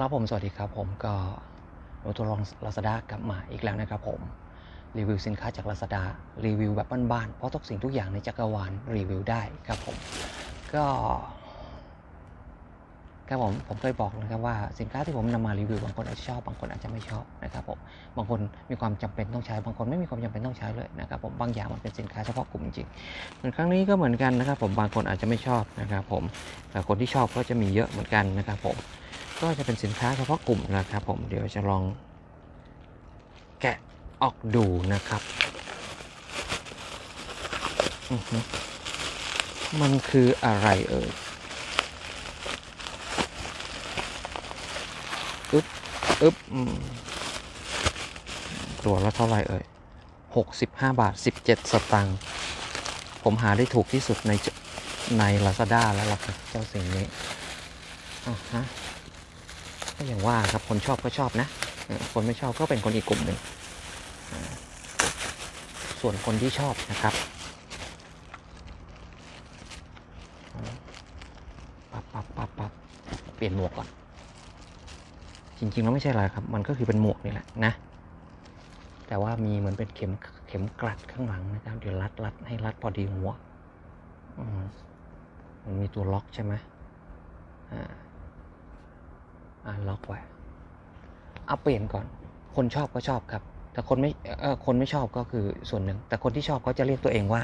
ครับผมสวัสดีครับผมก็รถทดลอง Lazada กลับมาอีกแล้วนะครับผมรีวิวสินค้าจาก Lazada รีวิวแบบบ้านๆเพราะทุกสิ่งทุกอย่างในจักรวาลรีวิวได้ครับผมก็ครับผมผมเคยบอกนะครับว่าสินค้าที่ผมนำมารีวิวบางคนอาจจะชอบบางคนอาจจะไม่ชอบนะครับผมบางคนมีความจำเป็นต้องใช้บางคนไม่มีความจำเป็นต้องใช้เลยนะครับผมบางอย่างมันเป็นสินค้าเฉพาะกลุ่มจริงเหมือนครั้งนี้ก็เหมือนกันนะครับผมบางคนอาจจะไม่ชอบนะครับผมแต่คนที่ชอบก็จะมีเยอะเหมือนกันนะครับผม ก็จะเป็นสินค้าเฉพาะกลุ่มนะครับ ผมเดี๋ยวจะลองแกะออกดูนะครับ มันคืออะไรเอ่ยอึ๊บอึ๊บตัวละเท่าไหร่เอ่ย65 บาท 17 สตังค์ ผมหาได้ถูกที่สุดในใน Lazada แล้วล่ะครับเจ้าสิ่งนี้อ่าฮะ ก็อย่างว่าครับคนชอบก็ชอบนะ คนไม่ชอบก็เป็นคนอีกกลุ่มหนึ่ง ส่วนคนที่ชอบนะครับปั๊บปั๊บปั๊บปั๊บเปลี่ยนหมวกก่อน จริงๆแล้วไม่ใช่อะไรครับ มันก็คือเป็นหมวกนี่แหละนะ แต่ว่ามีเหมือนเป็นเข็มเข็มกลัดข้างหลังนะครับ เดี๋ยวรัดรัดให้รัดพอดีหัวมมันมีตัวล็อกใช่ไหมอ่า อ่าล็อกไว้เอาเปลี่ยนก่อน คนชอบก็ชอบครับ แต่คนไม่เออคนไม่ชอบก็คือส่วนหนึ่ง แต่คนที่ชอบก็จะเรียกตัวเองว่า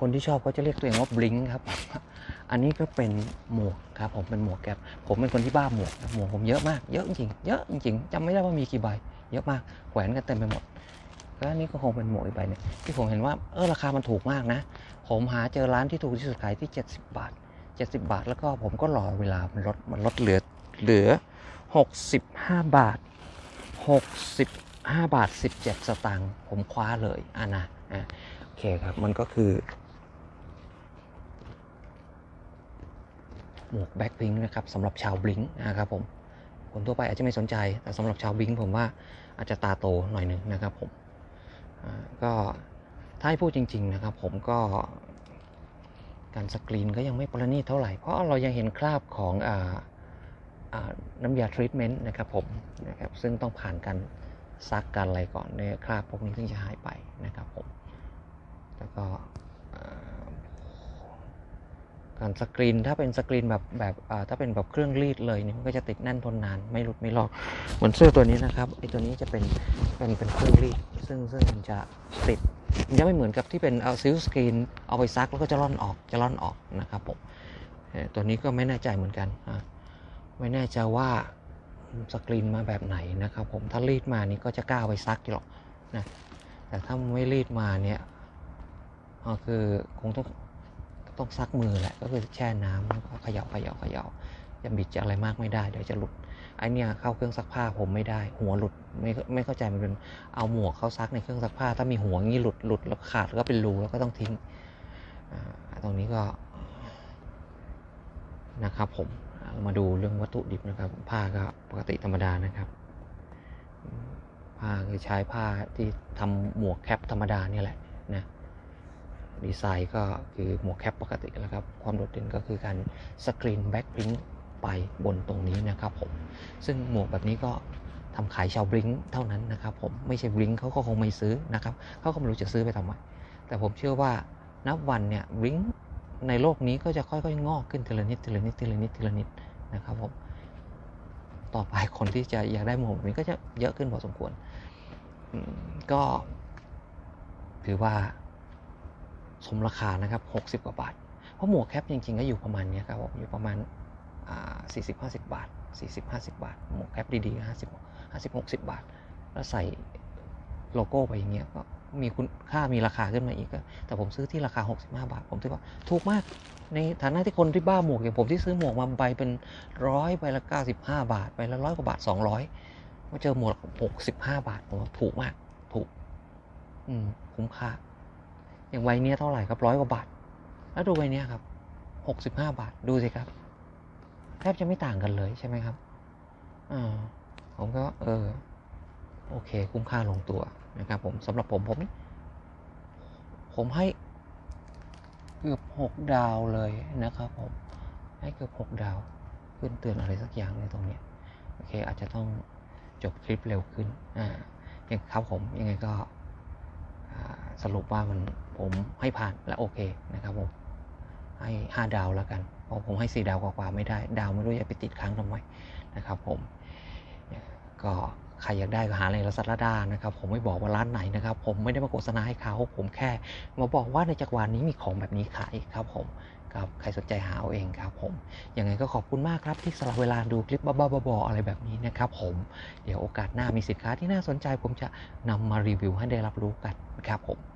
คนที่ชอบก็จะเรียกตัวเองว่าบลิงครับ อันนี้ก็เป็นหมวกครับ ผมเป็นหมวกแก๊ปผมเป็นคนที่บ้าหมวกหมวกผมเยอะมาก เยอะจริง เยอะจริงจำไม่ได้ว่ามีกี่ใบ เยอะมาก แขวนกันเต็มไปหมด ก็อันนี้ก็คงเป็นหมวกอีกใบหนึงที่ผมเห็นว่าเออราคามันถูกมากนะ ผมหาเจอร้านที่ถูกที่สุดขายที่ 70 บาท 70 บาท แล้วก็ผมก็รอเวลามันลดมันลดเหลือเหลือ 65 บาท 65 บาท 17 สตางค์ผมคว้าเลยอะนะอะโอเคครับมันก็คือ หมวกแบ็คพิงนะครับสำหรับชาวบลิงก์นะครับผมคนทั่วไปอาจจะไม่สนใจแต่สำหรับชาวบลิงก์ผมว่าอาจจะตาโตหน่อยหนึ่งนะครับผม ก็ถ้าให้พูดจริง ๆ นะครับ ผมก็การสกรีนก็ยังไม่ประณีตเท่าไหร่ เพราะเรายังเห็นคราบของออน้ำยาทรีทเมนต์นะครับผมนะครับซึ่งต้องผ่านการซักการอะไรก่อนเนี่ยคราบพวกนี้ถึงจะหายไปนะครับผม แล้วก็ การสกรีนถ้าเป็นสกรีนแบบแบบถ้าเป็นแบบเครื่องรีดเลยเนี่ยมันก็จะติดแน่นทนนานไม่หลุดไม่ลอกเหมือนเสื้อตัวนี้นะครับไอ้ตัวนี้จะเป็นเป็นเป็นเครื่องรีด ซึ่งซึ่งมันจะติดมันจะไม่เหมือนกับที่เป็นเอาซิลสกรีนเอาไปซักแล้วก็จะร่อนออกจะร่อนออกนะครับผมตัวนี้ก็ไม่แน่ใจเหมือนกันไม่แน่ใจว่าสกรีนมาแบบไหนนะครับผมถ้ารีดมานี่ก็จะกล้าเอาไปซักหรอกนะแต่ถ้าไม่รีดมาเนี่ยก็คือคงต้อง ต้องซักมือแหละก็คือแช่น้ำแล้วก็เขย่าเขย่าเขย่าจะบิดจะอะไรมากไม่ได้เดี๋ยวจะหลุดไอเนี่ยเข้าเครื่องซักผ้าผมไม่ได้ หัวหลุดไม่ไม่เข้าใจมันเป็นเอาหมวกเข้าซักในเครื่องซักผ้า ถ้ามีหัวงี้หลุดหลุดแล้วขาดแล้วก็เป็นรูแล้วก็ต้องทิ้งตรงนี้ก็นะครับผมมาดูเรื่องวัตถุดิบนะครับ ผ้าก็ปกติธรรมดานะครับผ้าคือใช้ผ้าที่ทำหมวกแคปธรรมดาเนี่ยแหละ ดีไซน์ก็คือหมวกแคปปกติแล้วครับ ความโดดเด่นก็คือการสกรีนแบ็กพิงไปบนตรงนี้นะครับผม ซึ่งหมวกแบบนี้ก็ทำขายชาวบลิงเท่านั้นนะครับผม ไม่ใช่บลิงเขาก็คงไม่ซื้อนะครับ เขาก็ไม่รู้จะซื้อไปทำไม แต่ผมเชื่อว่านับวันเนี่ยบลิงในโลกนี้ก็จะค่อยๆ งอกขึ้นทีละนิดทีละนิดทีละนิดทีละนิดนะครับผม ต่อไปคนที่จะอยากได้หมวกแบบนี้ก็จะเยอะขึ้นพอสมควร ก็ถือว่า สมราคานะครับ 60 กว่าบาท เพราะหมวกแคปจริงๆก็อยู่ประมาณเนี้ยครับผมอยู่ประมาณอ่า40 50บาท40 50บาท หมวกแคปดีๆ50 50 60บาท แล้วใส่โลโก้ไปอย่างเงี้ยก็มีคุณค่ามีราคาขึ้นมาอีก แต่ผมซื้อที่ราคา 65 บาท ผมถือว่าถูกมาก ในฐานะที่คนที่บ้าหมวกอย่างผมที่ซื้อหมวกมาใบเป็นร้อยใบละ 95 บาทใบละร้อยกว่าบาท 200มาเจอหมวก65 บาทผมว่าถูกมาก ถูก อืมคุ้มค่า อย่างใบเนี้ยเท่าไหร่ครับร้อยกว่าบาท แล้วดูใบเนี้ยครับหกสิบห้าบาทดูสิครับ แทบจะไม่ต่างกันเลยใช่ไหมครับอ่าผมก็เออโอเค คุ้มค่าลงตัวนะครับ ผมสำหรับผมผม ผมให้เกือบหกดาวเลยนะครับผมให้เกือบหกดาวขึ้นเตือนอะไรสักอย่างในตรงนี้โอเคอาจจะต้องจบคลิปเร็วขึ้นอ่ายังครับผมยังไงก็ รุปว่ามันผมให้ผ่านและโอเคนะครับผมให้ห้าดาวแล้วกันเพราะผมให้สี่ดาวกว่าๆไม่ได้ ดาวไม่รู้จะไปติดค้างทำไมนะครับผมก็ใครอยากได้ก็หาในลาซาด้านะครับ ผมไม่บอกว่าร้านไหนนะครับ ผมไม่ได้มาโฆษณาให้เขาผมแค่ มาบอกว่าในจักรวาลนี้มีของแบบนี้ขายครับผมครับใครสนใจหาเอาเองครับผมยังไงก็ขอบคุณมากครับที่สละเวลาดูคลิปบ้าๆบอๆอะไรแบบนี้นะครับผมเดี๋ยวโอกาสหน้ามีสินค้าที่น่าสนใจ ผมจะนำมารีวิวให้ได้รับรู้กันครับผม